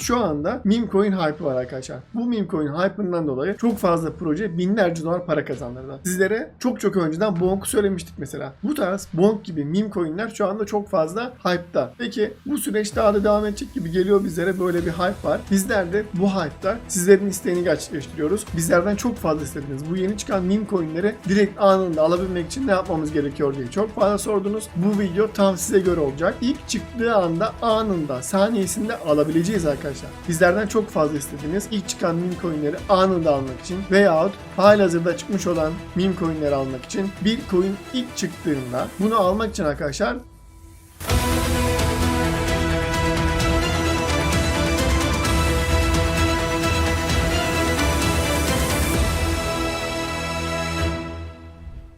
şu anda meme coin hype var arkadaşlar. Bu meme coin hype'ından dolayı çok fazla proje binlerce dolar para kazandırdı. Sizlere çok çok önceden Bonk'u söylemiştik mesela. Bu tarz Bonk gibi meme coinler şu anda çok fazla hype'ta. Peki bu süreç daha da devam edecek gibi geliyor bizlere böyle bir hype var. Bizler de bu hype'ta sizlerin isteğini gerçekleştiriyoruz. Bizlerden çok fazla istediniz. Bu yeni çıkan meme coinleri direkt anında alabilmek için ne yapmamız gerekiyor diye çok fazla sordunuz. Bu video tam size göre olacak. İlk çıktığı anda anında saniyesinde alabileceğiz arkadaşlar. Bizlerden çok fazla istediniz. İlk çıkan meme coinleri anında almak için veyahut halihazırda çıkmış olan meme coinleri almak için bir coin ilk çıktığında bunu almak için arkadaşlar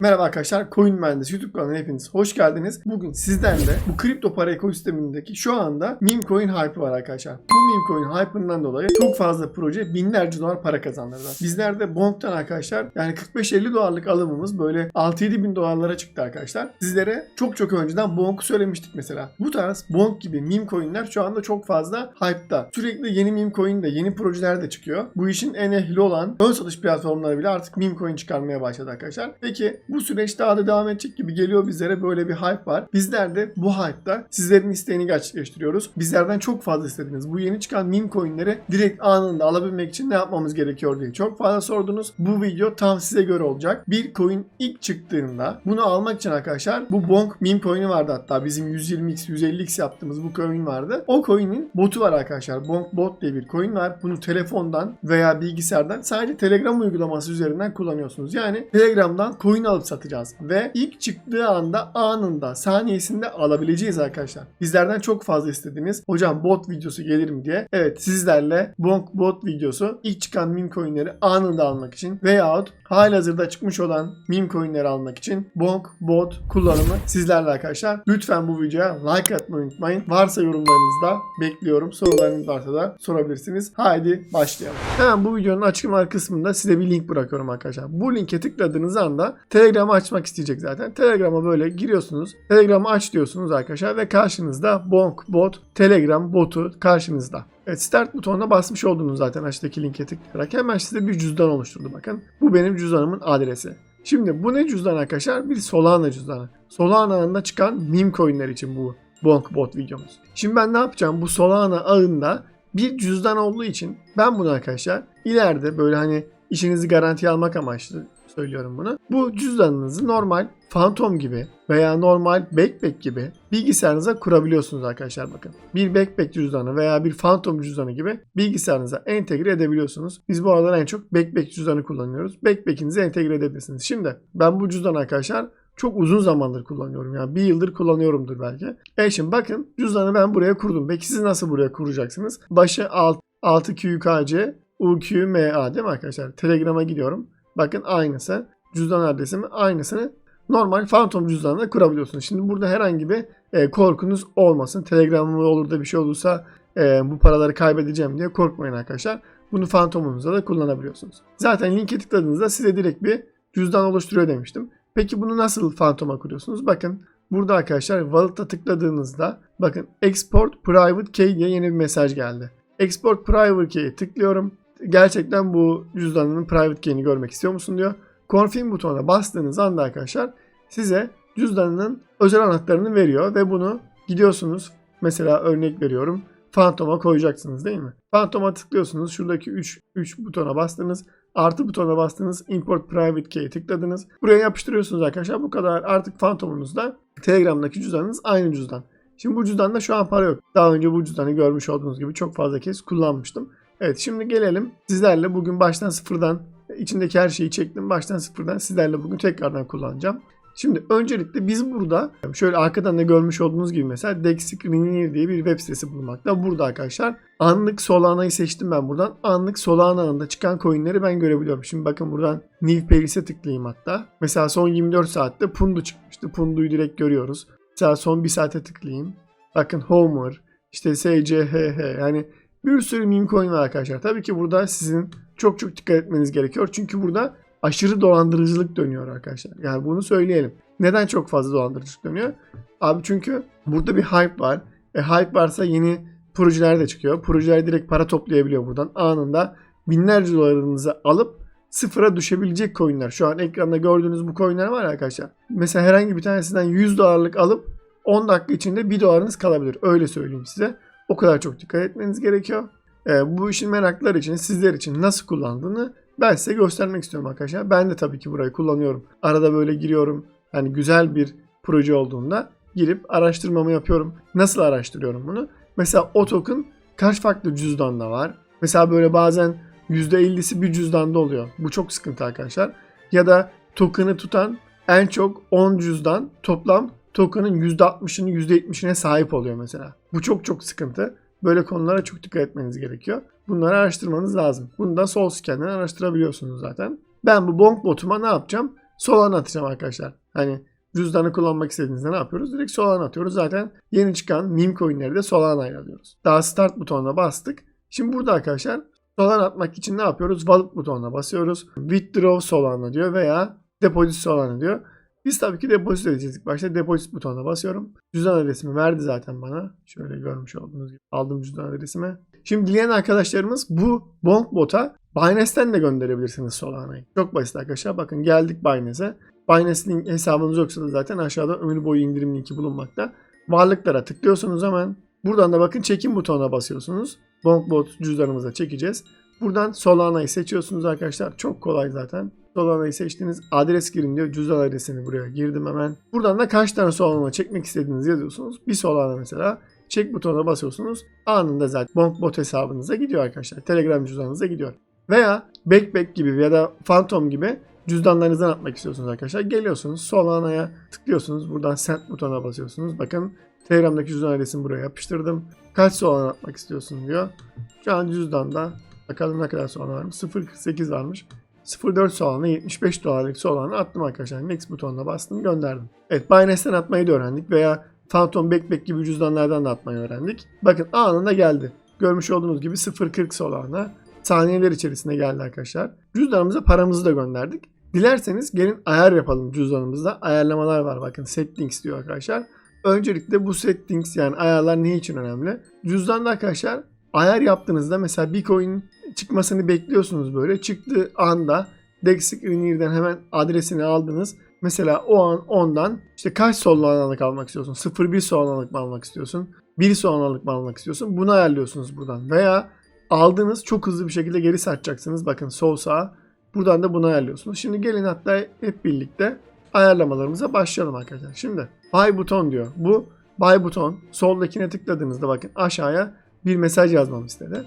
Merhaba arkadaşlar, Coin Mühendisi YouTube kanalına hepiniz hoş geldiniz. Bugün sizlerle bu kripto para ekosistemindeki şu anda meme coin hype var arkadaşlar. Bu meme coin hype'ından dolayı çok fazla proje binlerce dolar para kazandırdı. Bizler de Bonk'tan arkadaşlar yani 45-50 dolarlık alımımız böyle 6-7 bin dolarlara çıktı arkadaşlar. Sizlere çok çok önceden Bonk'u söylemiştik mesela. Bu tarz Bonk gibi meme coinler şu anda çok fazla hype'ta. Sürekli yeni meme coin de yeni projeler de çıkıyor. Bu işin en ehli olan ön satış platformları bile artık meme coin çıkarmaya başladı arkadaşlar. Peki bu süreç daha da devam edecek gibi geliyor bizlere böyle bir hype var. Bizler de bu hype'da sizlerin isteğini gerçekleştiriyoruz. Bizlerden çok fazla istediniz. Bu yeni çıkan meme coinleri direkt anında alabilmek için ne yapmamız gerekiyor diye çok fazla sordunuz. Bu video tam size göre olacak. Bir coin ilk çıktığında bunu almak için arkadaşlar bu Bonk meme coin'i vardı hatta bizim 120x 150x yaptığımız bu coin vardı. O coin'in botu var arkadaşlar. Bonk bot diye bir coin var. Bunu telefondan veya bilgisayardan sadece Telegram uygulaması üzerinden kullanıyorsunuz. Yani Telegram'dan coin alıp satacağız. Ve ilk çıktığı anda anında saniyesinde alabileceğiz arkadaşlar. Bizlerden çok fazla istediniz. Hocam bot videosu gelir mi diye. Evet sizlerle Bonk bot videosu ilk çıkan meme coinleri anında almak için veyahut halihazırda çıkmış olan meme coinleri almak için Bonk bot kullanımı sizlerle arkadaşlar. Lütfen bu videoya like atmayı unutmayın. Varsa yorumlarınızda bekliyorum. Sorularınız varsa da sorabilirsiniz. Haydi başlayalım. Hemen bu videonun açıklama kısmında size bir link bırakıyorum arkadaşlar. Bu linke tıkladığınız anda Telegram'ı açmak isteyecek zaten. Telegram'a böyle giriyorsunuz. Telegram'ı aç diyorsunuz arkadaşlar ve karşınızda Bonk bot Telegram botu karşınızda. Evet, start butonuna basmış oldunuz zaten aşağıdaki linke tıklayarak. Hemen size bir cüzdan oluşturdu bakın. Bu benim cüzdanımın adresi. Şimdi bu ne cüzdan arkadaşlar? Bir Solana cüzdanı. Solana ağında çıkan meme coinler için bu Bonk bot videomuz. Şimdi ben ne yapacağım? Bu Solana ağında bir cüzdan olduğu için ben bunu arkadaşlar ileride böyle hani işinizi garantiye almak amaçlı söylüyorum bunu. Bu cüzdanınızı normal Phantom gibi veya normal Backpack gibi bilgisayarınıza kurabiliyorsunuz arkadaşlar bakın. Bir Backpack cüzdanı veya bir Phantom cüzdanı gibi bilgisayarınıza entegre edebiliyorsunuz. Biz bu aralar en çok Backpack cüzdanı kullanıyoruz. Backpack'inize entegre edebilirsiniz. Şimdi ben bu cüzdanı arkadaşlar çok uzun zamandır kullanıyorum. Yani bir yıldır kullanıyorumdur belki. E şimdi bakın cüzdanı ben buraya kurdum. Peki siz nasıl buraya kuracaksınız? Başı alt, 6QKC UQMA değil mi arkadaşlar? Telegram'a gidiyorum. Bakın aynısı. Cüzdan adresimi aynısını normal Phantom cüzdanına kurabiliyorsunuz. Şimdi burada herhangi bir e, korkunuz olmasın. Telegram'ı olur da bir şey olursa e, bu paraları kaybedeceğim diye korkmayın arkadaşlar. Bunu Phantom'unuzda da kullanabiliyorsunuz. Zaten linke tıkladığınızda size direkt bir cüzdan oluşturuyor demiştim. Peki bunu nasıl Phantom'a kuruyorsunuz? Bakın burada arkadaşlar Wallet'a tıkladığınızda bakın Export Private Key diye yeni bir mesaj geldi. Export Private Key'e tıklıyorum. Gerçekten bu cüzdanının private key'ini görmek istiyor musun diyor. Confirm butonuna bastığınız anda arkadaşlar size cüzdanının özel anahtarını veriyor ve bunu gidiyorsunuz. Mesela örnek veriyorum. Phantom'a koyacaksınız değil mi? Phantom'a tıklıyorsunuz. Şuradaki 3 3 butona bastınız. Artı butona bastınız. Import Private Key'e tıkladınız. Buraya yapıştırıyorsunuz arkadaşlar. Bu kadar artık Phantom'unuzda Telegram'daki cüzdanınız aynı cüzdan. Şimdi bu cüzdanda şu an para yok. Daha önce bu cüzdanı görmüş olduğunuz gibi çok fazla kez kullanmıştım. Evet şimdi gelelim sizlerle bugün baştan sıfırdan içindeki her şeyi çektim. Baştan sıfırdan sizlerle bugün tekrardan kullanacağım. Şimdi öncelikle biz burada şöyle arkadan da görmüş olduğunuz gibi mesela Dexscreener diye bir web sitesi bulunmakta. Burada arkadaşlar anlık Solana'yı seçtim ben buradan. Anlık Solana ağında çıkan coinleri ben görebiliyorum. Şimdi bakın buradan New Pages'e tıklayayım hatta. Mesela son 24 saatte Pundu çıkmıştı. Pundu'yu direkt görüyoruz. Mesela son 1 saate tıklayayım. Bakın Homer, işte SCHH yani bir sürü meme coin var arkadaşlar. Tabii ki burada sizin çok çok dikkat etmeniz gerekiyor. Çünkü burada aşırı dolandırıcılık dönüyor arkadaşlar. Yani bunu söyleyelim. Neden çok fazla dolandırıcılık dönüyor? Abi çünkü burada bir hype var. E hype varsa yeni projeler de çıkıyor. Projeler direkt para toplayabiliyor buradan. Anında binlerce dolarınızı alıp sıfıra düşebilecek coinler. Şu an ekranda gördüğünüz bu coinler var arkadaşlar. Mesela herhangi bir tanesinden 100 dolarlık alıp 10 dakika içinde 1 dolarınız kalabilir. Öyle söyleyeyim size. O kadar çok dikkat etmeniz gerekiyor. Ee, bu işin merakları için, sizler için nasıl kullandığını ben size göstermek istiyorum arkadaşlar. Ben de tabii ki burayı kullanıyorum. Arada böyle giriyorum. Yani güzel bir proje olduğunda girip araştırmamı yapıyorum. Nasıl araştırıyorum bunu? Mesela o token kaç farklı cüzdanda var? Mesela böyle bazen %50'si bir cüzdanda oluyor. Bu çok sıkıntı arkadaşlar. Ya da token'ı tutan en çok 10 cüzdan toplam token'ın %60'ını %70'ine sahip oluyor mesela. Bu çok çok sıkıntı. Böyle konulara çok dikkat etmeniz gerekiyor. Bunları araştırmanız lazım. Bunu da SoulScan'den araştırabiliyorsunuz zaten. Ben bu bonk botuma ne yapacağım? Solana atacağım arkadaşlar. Hani cüzdanı kullanmak istediğinizde ne yapıyoruz? Direkt Solana atıyoruz. Zaten yeni çıkan meme coinleri de Solana'ya alıyoruz. Daha start butonuna bastık. Şimdi burada arkadaşlar Solana atmak için ne yapıyoruz? Wallet butonuna basıyoruz. Withdraw Solana diyor veya Deposit Solana diyor. Biz tabii ki deposit edeceğiz ilk başta. Deposit butonuna basıyorum. Cüzdan adresimi verdi zaten bana. Şöyle görmüş olduğunuz gibi aldım cüzdan adresimi. Şimdi dileyen arkadaşlarımız bu Bonkbot'a Binance'ten de gönderebilirsiniz Solana'yı. Çok basit arkadaşlar. Bakın geldik Binance'e. Binance'in hesabınız yoksa da zaten aşağıda ömür boyu indirim linki bulunmakta. Varlıklara tıklıyorsunuz hemen. Buradan da bakın çekim butonuna basıyorsunuz. Bonkbot cüzdanımıza çekeceğiz. Buradan Solana'yı seçiyorsunuz arkadaşlar. Çok kolay zaten. Solana'yı seçtiniz. Adres girin diyor. Cüzdan adresini buraya girdim hemen. Buradan da kaç tane Solana çekmek istediğinizi yazıyorsunuz. Bir Solana mesela. Çek butonuna basıyorsunuz. Anında zaten Bonkbot hesabınıza gidiyor arkadaşlar. Telegram cüzdanınıza gidiyor. Veya Backpack gibi ya da Phantom gibi cüzdanlarınızdan atmak istiyorsunuz arkadaşlar. Geliyorsunuz Solana'ya tıklıyorsunuz. Buradan Send butonuna basıyorsunuz. Bakın Telegram'daki cüzdan adresini buraya yapıştırdım. Kaç Solana atmak istiyorsun diyor. Şu an cüzdanda bakalım ne kadar Solana varmış. 0.48 varmış. 0.4 Solana 75 dolarlık Solana attım arkadaşlar. Next butonuna bastım gönderdim. Evet Binance'ten atmayı da öğrendik veya Phantom Backpack gibi cüzdanlardan da atmayı öğrendik. Bakın anında geldi. Görmüş olduğunuz gibi 0.40 Solana saniyeler içerisinde geldi arkadaşlar. Cüzdanımıza paramızı da gönderdik. Dilerseniz gelin ayar yapalım cüzdanımızda. Ayarlamalar var bakın settings diyor arkadaşlar. Öncelikle bu settings yani ayarlar ne için önemli? Cüzdanda arkadaşlar ayar yaptığınızda mesela bir coin çıkmasını bekliyorsunuz böyle. Çıktığı anda Dex Screener'den hemen adresini aldınız. Mesela o an ondan işte kaç solanalık almak istiyorsun? 0.1 solanalık mı almak istiyorsun? 1 solanalık mı almak istiyorsun? Bunu ayarlıyorsunuz buradan. Veya aldığınız çok hızlı bir şekilde geri satacaksınız. Bakın sol sağa. Buradan da bunu ayarlıyorsunuz. Şimdi gelin hatta hep birlikte ayarlamalarımıza başlayalım arkadaşlar. Şimdi buy buton diyor. Bu buy buton soldakine tıkladığınızda bakın aşağıya bir mesaj yazmamı istedi.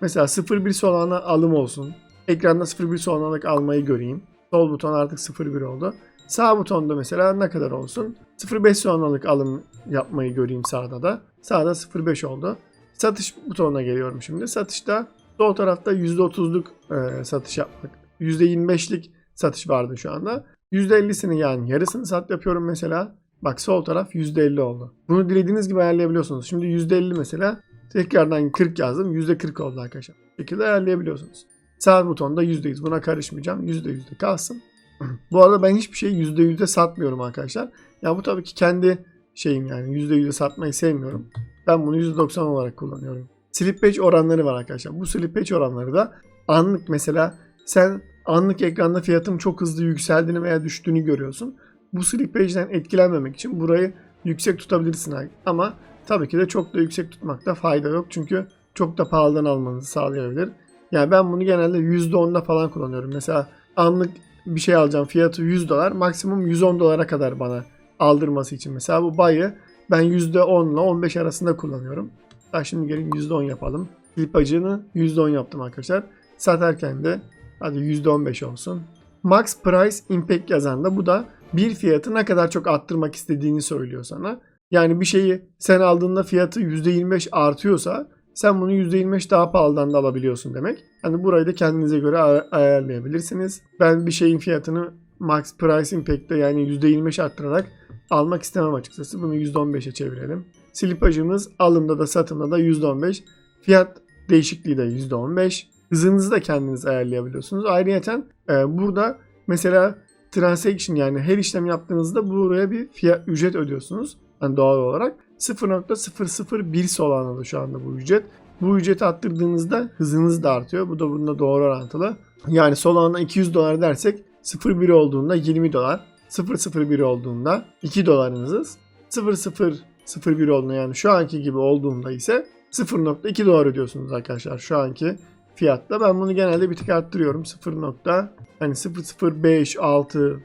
Mesela 01 Solana alım olsun. Ekranda 01 Solana'lık almayı göreyim. Sol buton artık 01 oldu. Sağ butonda mesela ne kadar olsun? 0.5 Solana'lık alım yapmayı göreyim sağda da. Sağda 0.5 oldu. Satış butonuna geliyorum şimdi. Satışta sol tarafta %30'luk e, satış yapmak. %25'lik satış vardı şu anda. %50'sini yani yarısını sat yapıyorum mesela. Bak sol taraf %50 oldu. Bunu dilediğiniz gibi ayarlayabiliyorsunuz. Şimdi %50 mesela tekrardan 40 yazdım. %40 oldu arkadaşlar. Bu şekilde ayarlayabiliyorsunuz. Sağ butonda %100. Buna karışmayacağım. %100'de kalsın. bu arada ben hiçbir şeyi %100'de satmıyorum arkadaşlar. Ya bu tabii ki kendi şeyim yani %100'de satmayı sevmiyorum. Ben bunu %90 olarak kullanıyorum. Slippage oranları var arkadaşlar. Bu slippage oranları da anlık mesela sen anlık ekranda fiyatın çok hızlı yükseldiğini veya düştüğünü görüyorsun. Bu slippage'den etkilenmemek için burayı yüksek tutabilirsin ama tabii ki de çok da yüksek tutmakta fayda yok. Çünkü çok da pahalıdan almanızı sağlayabilir. Yani ben bunu genelde %10'da falan kullanıyorum. Mesela anlık bir şey alacağım fiyatı 100 dolar maksimum 110 dolara kadar bana aldırması için. Mesela bu bayı ben %10 ile 15 arasında kullanıyorum. Daha şimdi gelin %10 yapalım. Flipacını %10 yaptım arkadaşlar. Satarken de hadi %15 olsun. Max Price Impact yazan da bu da bir fiyatı ne kadar çok arttırmak istediğini söylüyor sana. Yani bir şeyi sen aldığında fiyatı %25 artıyorsa sen bunu %25 daha pahalıdan da alabiliyorsun demek. Hani burayı da kendinize göre ay- ayarlayabilirsiniz. Ben bir şeyin fiyatını Max Price Impact'te yani %25 arttırarak almak istemem açıkçası. Bunu %15'e çevirelim. Slipajımız alımda da satımda da %15. Fiyat değişikliği de %15. Hızınızı da kendiniz ayarlayabiliyorsunuz. Ayrıca e, burada mesela transaction yani her işlem yaptığınızda buraya bir fiyat ücret ödüyorsunuz. Yani doğal olarak. 0.001 Solana'da şu anda bu ücret. Bu ücreti arttırdığınızda hızınız da artıyor. Bu da bununla doğru orantılı. Yani Solana 200 dolar dersek 0.1 olduğunda 20 dolar. 0.01 olduğunda 2 dolarınız. 0.001 olduğunda yani şu anki gibi olduğunda ise 0.2 dolar ödüyorsunuz arkadaşlar şu anki fiyatta. Ben bunu genelde bir tık arttırıyorum. 0. Hani 0.05 6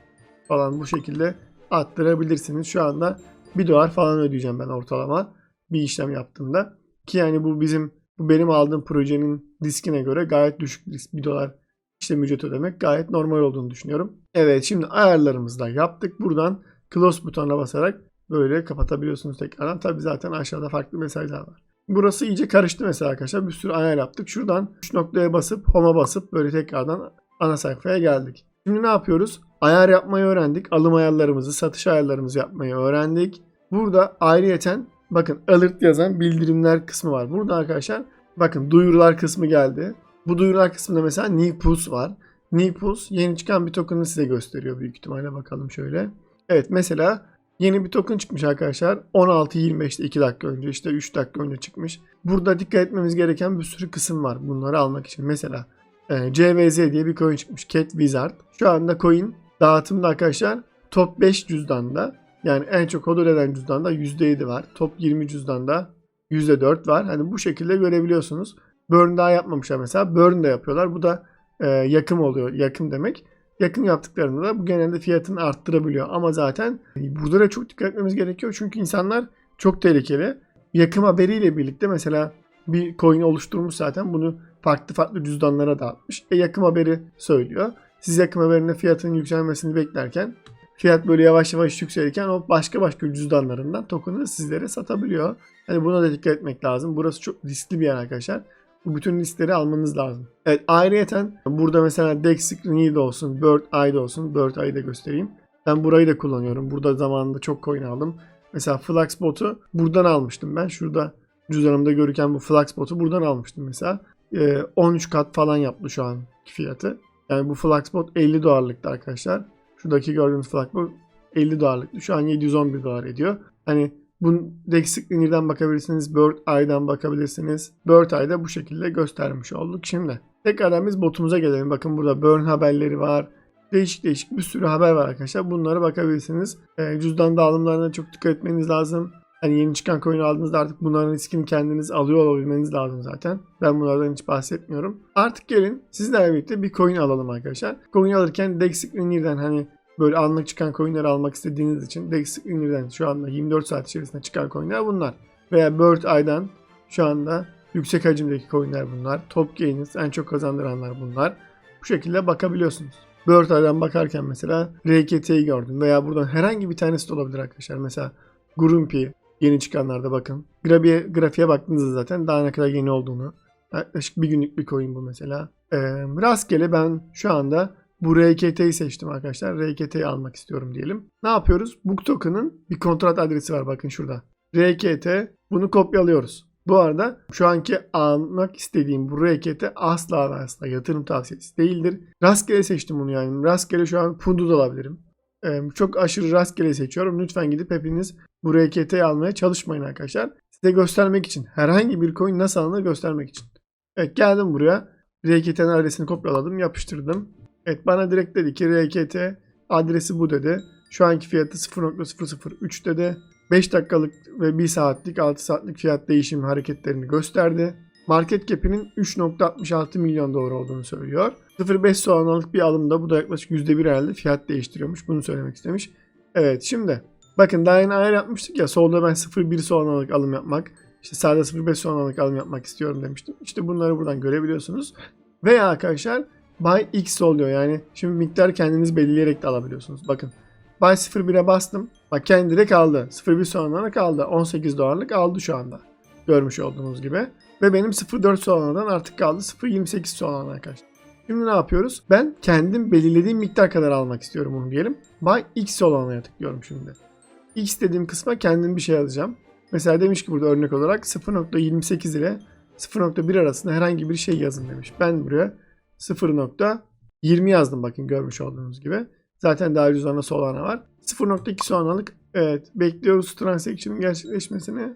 falan bu şekilde arttırabilirsiniz. Şu anda 1 dolar falan ödeyeceğim ben ortalama bir işlem yaptığımda. Ki yani bu bizim bu benim aldığım projenin riskine göre gayet düşük risk. 1 dolar işlem ücret ödemek gayet normal olduğunu düşünüyorum. Evet şimdi ayarlarımızı da yaptık. Buradan close butonuna basarak böyle kapatabiliyorsunuz tekrardan. Tabi zaten aşağıda farklı mesajlar var. Burası iyice karıştı mesela arkadaşlar. Bir sürü ayar yaptık. Şuradan 3 noktaya basıp home'a basıp böyle tekrardan ana sayfaya geldik. Şimdi ne yapıyoruz? Ayar yapmayı öğrendik. Alım ayarlarımızı, satış ayarlarımızı yapmayı öğrendik. Burada ayrıyeten bakın alert yazan bildirimler kısmı var. Burada arkadaşlar bakın duyurular kısmı geldi. Bu duyurular kısmında mesela New Pulse var. New Pulse yeni çıkan bir token'ı size gösteriyor büyük ihtimalle. Bakalım şöyle. Evet mesela yeni bir token çıkmış arkadaşlar. 16.25'te 2 dakika önce işte 3 dakika önce çıkmış. Burada dikkat etmemiz gereken bir sürü kısım var bunları almak için. Mesela e, CVZ diye bir coin çıkmış. Cat Wizard. Şu anda coin dağıtımda arkadaşlar top 5 cüzdanda yani en çok hodl eden cüzdanda %7 var. Top 20 cüzdanda %4 var. Hani bu şekilde görebiliyorsunuz. Burn daha yapmamışlar mesela. Burn de yapıyorlar. Bu da e, yakım oluyor. Yakım demek. Yakın yaptıklarında da bu genelde fiyatını arttırabiliyor. Ama zaten burada da çok dikkat etmemiz gerekiyor. Çünkü insanlar çok tehlikeli. Yakım haberiyle birlikte mesela bir coin oluşturmuş zaten bunu farklı farklı cüzdanlara dağıtmış. E yakım haberi söylüyor. Siz yakım haberinde fiyatın yükselmesini beklerken fiyat böyle yavaş yavaş yükselirken o başka başka cüzdanlarından token'ı sizlere satabiliyor. Hani buna da dikkat etmek lazım. Burası çok riskli bir yer arkadaşlar. Bu bütün listeleri almanız lazım. Evet ayrıyeten burada mesela Dex Screen'de olsun, Bird Eye'de olsun. Bird Eye'de göstereyim. Ben burayı da kullanıyorum. Burada zamanında çok coin aldım. Mesela Fluxbot'u buradan almıştım ben. Şurada cüzdanımda görürken bu Fluxbot'u buradan almıştım mesela. Ee, 13 kat falan yaptı şu an fiyatı. Yani bu Fluxbot 50 dolarlıktı arkadaşlar. Şuradaki gördüğünüz Fluxbot 50 dolarlıktı. Şu an 711 dolar ediyor. Hani bu Dex bakabilirsiniz. Bird Eye'dan bakabilirsiniz. Bird Eye'da bu şekilde göstermiş olduk. Şimdi tekrardan biz botumuza gelelim. Bakın burada burn haberleri var. Değişik değişik bir sürü haber var arkadaşlar. Bunlara bakabilirsiniz. E, cüzdan dağılımlarına çok dikkat etmeniz lazım. Hani yeni çıkan coin aldığınızda artık bunların riskini kendiniz alıyor olabilmeniz lazım zaten. Ben bunlardan hiç bahsetmiyorum. Artık gelin sizlerle birlikte bir coin alalım arkadaşlar. Coin alırken Dex Cleaner'dan hani böyle anlık çıkan coinleri almak istediğiniz için Dex Cleaner'dan şu anda 24 saat içerisinde çıkan coinler bunlar. Veya Bird Eye'dan şu anda yüksek hacimdeki coinler bunlar. Top Gainers en çok kazandıranlar bunlar. Bu şekilde bakabiliyorsunuz. Bird Eye'dan bakarken mesela RKT'yi gördüm veya buradan herhangi bir tanesi de olabilir arkadaşlar. Mesela Grumpy yeni çıkanlarda bakın. Grafiğe, grafiğe baktığınızda zaten daha ne kadar yeni olduğunu. Yaklaşık bir günlük bir coin bu mesela. Ee, rastgele ben şu anda bu RKT'yi seçtim arkadaşlar. RKT'yi almak istiyorum diyelim. Ne yapıyoruz? Book token'ın bir kontrat adresi var bakın şurada. RKT bunu kopyalıyoruz. Bu arada şu anki almak istediğim bu RKT asla ve asla yatırım tavsiyesi değildir. Rastgele seçtim bunu yani. Rastgele şu an Pundu da alabilirim. Ee, çok aşırı rastgele seçiyorum. Lütfen gidip hepiniz bu RKT'yi almaya çalışmayın arkadaşlar. Size göstermek için. Herhangi bir coin nasıl alınır göstermek için. Evet geldim buraya. RKT'nin adresini kopyaladım. Yapıştırdım. Evet bana direkt dedi ki RKT adresi bu dedi. Şu anki fiyatı 0.003 dedi. 5 dakikalık ve 1 saatlik 6 saatlik fiyat değişim hareketlerini gösterdi. Market cap'inin 3.66 milyon dolar olduğunu söylüyor. 0.5 soğanalık bir alımda bu da yaklaşık %1 herhalde fiyat değiştiriyormuş. Bunu söylemek istemiş. Evet şimdi bakın daha yeni ayar yapmıştık ya solda ben 0.1 soğanalık alım yapmak işte sağda 0.5 soğanalık alım yapmak istiyorum demiştim. İşte bunları buradan görebiliyorsunuz. Veya arkadaşlar Buy X oluyor yani. Şimdi miktar kendiniz belirleyerek de alabiliyorsunuz. Bakın. Buy 01'e bastım. Bak kendi direkt aldı. 01 sonradan kaldı. 18 dolarlık aldı şu anda. Görmüş olduğunuz gibi. Ve benim 04 sonradan artık kaldı. 0.28 sonradan arkadaşlar. Şimdi ne yapıyoruz? Ben kendim belirlediğim miktar kadar almak istiyorum bunu diyelim. Buy X olanaya tıklıyorum şimdi. X dediğim kısma kendim bir şey alacağım. Mesela demiş ki burada örnek olarak 0.28 ile 0.1 arasında herhangi bir şey yazın demiş. Ben buraya 0.20 yazdım bakın görmüş olduğunuz gibi. Zaten daha cüzdanında Solana var. 0.2 sonralık evet bekliyoruz transaction'ın gerçekleşmesini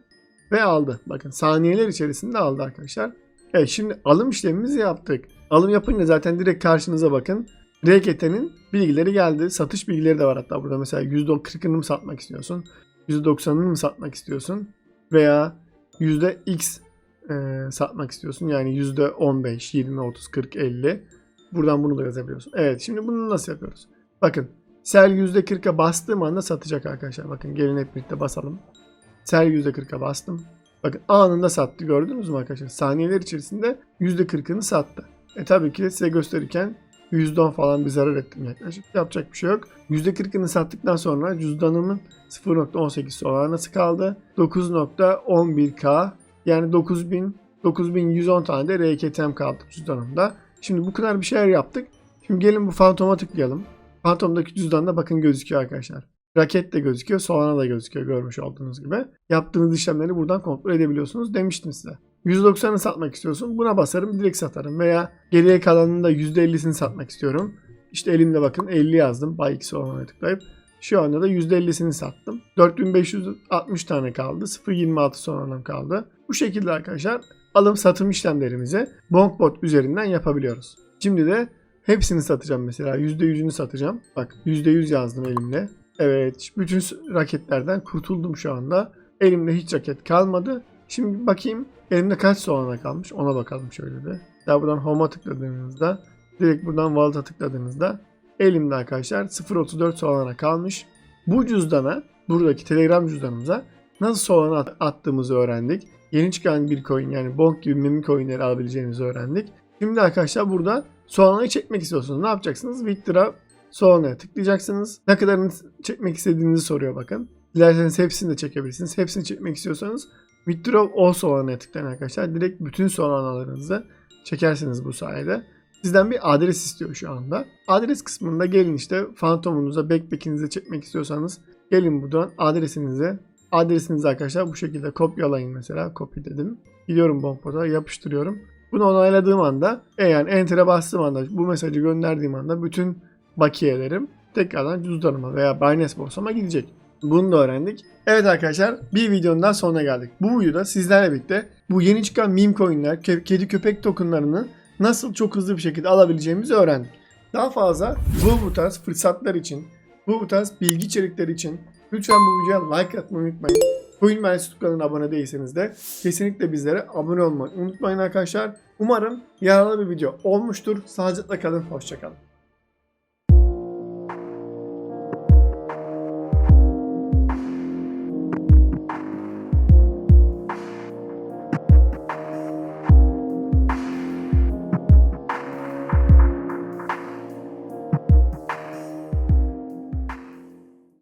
ve aldı. Bakın saniyeler içerisinde aldı arkadaşlar. Evet şimdi alım işlemimizi yaptık. Alım yapınca zaten direkt karşınıza bakın. RKT'nin bilgileri geldi. Satış bilgileri de var hatta burada. Mesela %40'ını mı satmak istiyorsun? %90'ını mı satmak istiyorsun? Veya %X e, satmak istiyorsun. Yani %15, 20, 30, 40, 50. Buradan bunu da yazabiliyorsun. Evet şimdi bunu nasıl yapıyoruz? Bakın sell %40'a bastığım anda satacak arkadaşlar. Bakın gelin hep birlikte basalım. Sell %40'a bastım. Bakın anında sattı gördünüz mü arkadaşlar? Saniyeler içerisinde %40'ını sattı. E tabii ki size gösterirken %10 falan bir zarar ettim yaklaşık. Yapacak bir şey yok. %40'ını sattıktan sonra cüzdanımın 0.18 dolar nasıl kaldı? 9.11k yani 9000 9110 tane de RKTM kaldı cüzdanımda. Şimdi bu kadar bir şeyler yaptık. Şimdi gelin bu Phantom'a tıklayalım. Phantom'daki cüzdanda bakın gözüküyor arkadaşlar. Raket de gözüküyor, Solana da gözüküyor görmüş olduğunuz gibi. Yaptığınız işlemleri buradan kontrol edebiliyorsunuz demiştim size. 190'ı satmak istiyorsun. Buna basarım direkt satarım. Veya geriye kalanının da %50'sini satmak istiyorum. İşte elimde bakın 50 yazdım. Buy X Solana'ya tıklayıp. Şu anda da %50'sini sattım. 4560 tane kaldı. 0.26 Solana'm kaldı. Bu şekilde arkadaşlar alım satım işlemlerimizi Bonkbot üzerinden yapabiliyoruz. Şimdi de hepsini satacağım mesela. %100'ünü satacağım. Bak %100 yazdım elimle. Evet bütün raketlerden kurtuldum şu anda. Elimde hiç raket kalmadı. Şimdi bakayım elimde kaç Solana kalmış ona bakalım şöyle bir. Daha buradan Home'a tıkladığınızda direkt buradan Wallet'a tıkladığınızda elimde arkadaşlar 0.34 Solana kalmış. Bu cüzdana buradaki Telegram cüzdanımıza nasıl Solana at- attığımızı öğrendik. Yeni çıkan bir coin yani Bonk gibi meme coinleri alabileceğimizi öğrendik. Şimdi arkadaşlar burada Solana'yı çekmek istiyorsunuz. Ne yapacaksınız? Withdraw Solana'ya tıklayacaksınız. Ne kadarını çekmek istediğinizi soruyor bakın. Dilerseniz hepsini de çekebilirsiniz. Hepsini çekmek istiyorsanız Withdraw all Solana'ya tıklayın arkadaşlar. Direkt bütün Solana'larınızı çekersiniz bu sayede. Sizden bir adres istiyor şu anda. Adres kısmında gelin işte Phantom'unuza, backpack'inize çekmek istiyorsanız gelin buradan adresinize adresinizi arkadaşlar bu şekilde kopyalayın mesela. Copy dedim. Gidiyorum Bonkbot'a yapıştırıyorum. Bunu onayladığım anda e yani enter'e bastığım anda bu mesajı gönderdiğim anda bütün bakiyelerim tekrardan cüzdanıma veya Binance borsama gidecek. Bunu da öğrendik. Evet arkadaşlar bir videonun daha sonuna geldik. Bu videoda sizlerle birlikte bu yeni çıkan meme coinler, ke- kedi köpek tokenlarını nasıl çok hızlı bir şekilde alabileceğimizi öğrendik. Daha fazla bu bu tarz fırsatlar için, bu bu tarz bilgi içerikleri için lütfen bu videoya like atmayı unutmayın. Coin Mühendislik kanalına abone değilseniz de kesinlikle bizlere abone olmayı unutmayın arkadaşlar. Umarım yararlı bir video olmuştur. Sağlıcakla kalın, hoşçakalın.